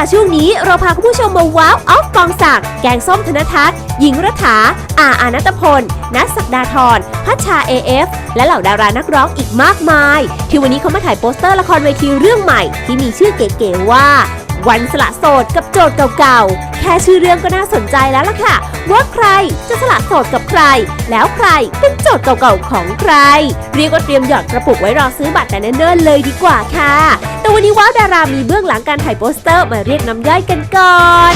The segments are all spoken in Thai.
าช่วงนี้เราพาคุณผู้ชมมาว้าวออฟปองศักดิ์แกงส้มธนทัศน์หญิงรัฐา อาอานัตพล นัทศักดาธรพัชชา AF และเหล่าดารานักร้องอีกมากมาย ที่วันนี้เขามาถ่ายโปสเตอร์ละครเวทีเรื่องใหม่ ที่มีชื่อเก๋ๆว่า วันสละโสดกับโจทย์เก่าๆ แค่ชื่อเรื่องก็น่าสนใจแล้วล่ะค่ะ ว่าใครจะสละโสดกับใคร แล้วใครเป็นโจทย์เก่าๆของใคร เรียกว่าเตรียมหยอดกระปุกไว้รอซื้อบัตรแต่เนิ่นๆเลยดีกว่าค่ะ แต่วันนี้ว้าวดารามีเบื้องหลังการถ่ายโปสเตอร์มาเรียกน้ำย่อยกันก่อน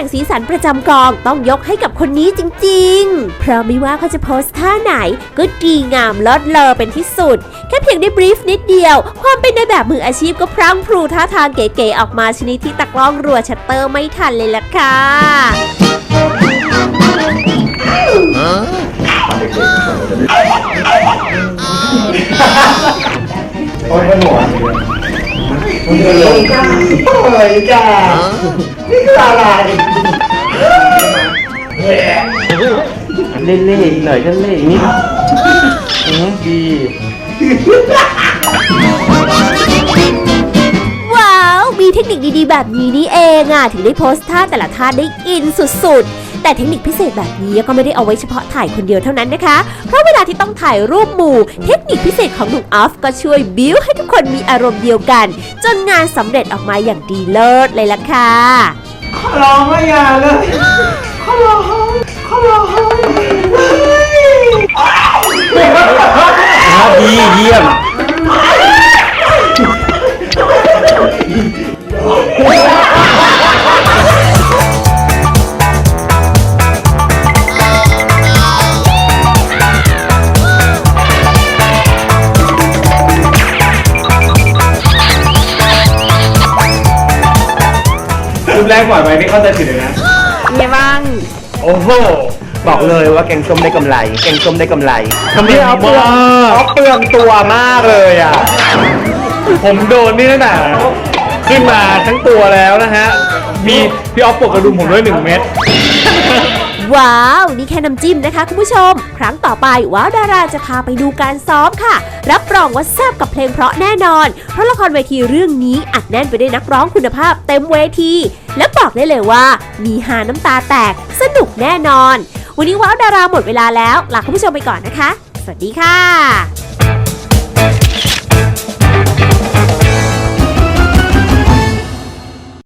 แห่งสีสันประจำกองต้องยกให้กับคนนี้จริงๆ เพราะไม่ว่าเขาจะโพสท่าไหน ก็ดีงามลดเลอเป็นที่สุด แค่เพียงได้บรีฟนิดเดียว ความเป็นในแบบมืออาชีพก็พรั่งพรูท่าทางเก๋ๆออกมาชนิดที่ตะกล้องรัวชัตเตอร์ไม่ทันเลยล่ะค่ะโอ้ยเป็นหัวมั นเดินลงจ้าเฮ้ยจ้านี่คืออะไรเล่นเล่อีกหน่อยก็เล่อีกนิดอืมดีว้าว มีเทคนิคดีๆ แบบนี้นี่เองอะ ถึงได้โพสท่าแต่ละท่าได้อินสุดๆ แต่เทคนิคพิเศษแบบนี้ก็ไม่ได้เอาไว้เฉพาะถ่ายคนเดียวเท่านั้นนะคะ เพราะเวลาที่ต้องถ่ายรูปหมู่ เทคนิคพิเศษของหนุ่มออฟก็ช่วยบิ้วให้ทุกคนมีอารมณ์เดียวกัน จนงานสำเร็จออกมาอย่างดีเลิศเลยล่ะค่ะ ขอร้องไม่อย่าเลย ขอร้อง ขอร้องครับดีเยี่ยม แรกปล่อยไปไม่เข้าใจผิดเลยนะไงบ้าง โอ้โห บอกเลยว่าแกงส้มได้กำไร แกงส้มได้กำไรทำไมเอาเปลืองเอาเปลืองตัวมากเลยอะ ผมโดนนี่ตั้งแต่ขึ้นมาทั้งตัวแล้วนะฮะ มีพี่ออฟปกกระดุมผมด้วยหนึ่งเม็ด ว้าว นี่แค่น้ำจิ้มนะคะคุณผู้ชม ครั้งต่อไปว้าวดาราจะพาไปดูการซ้อมค่ะ รับรองว่าแซ่บกับเพลงเพราะแน่นอน เพราะละครเวทีเรื่องนี้อัดแน่นไปด้วยนักร้องคุณภาพเต็มเวที และบอกได้เลยว่า มีหาน้ำตาแตกสนุกแน่นอน วันนี้ว้าวดาราหมดเวลาแล้วลาคุณผู้ชมไปก่อนนะคะ สวัสดีค่ะ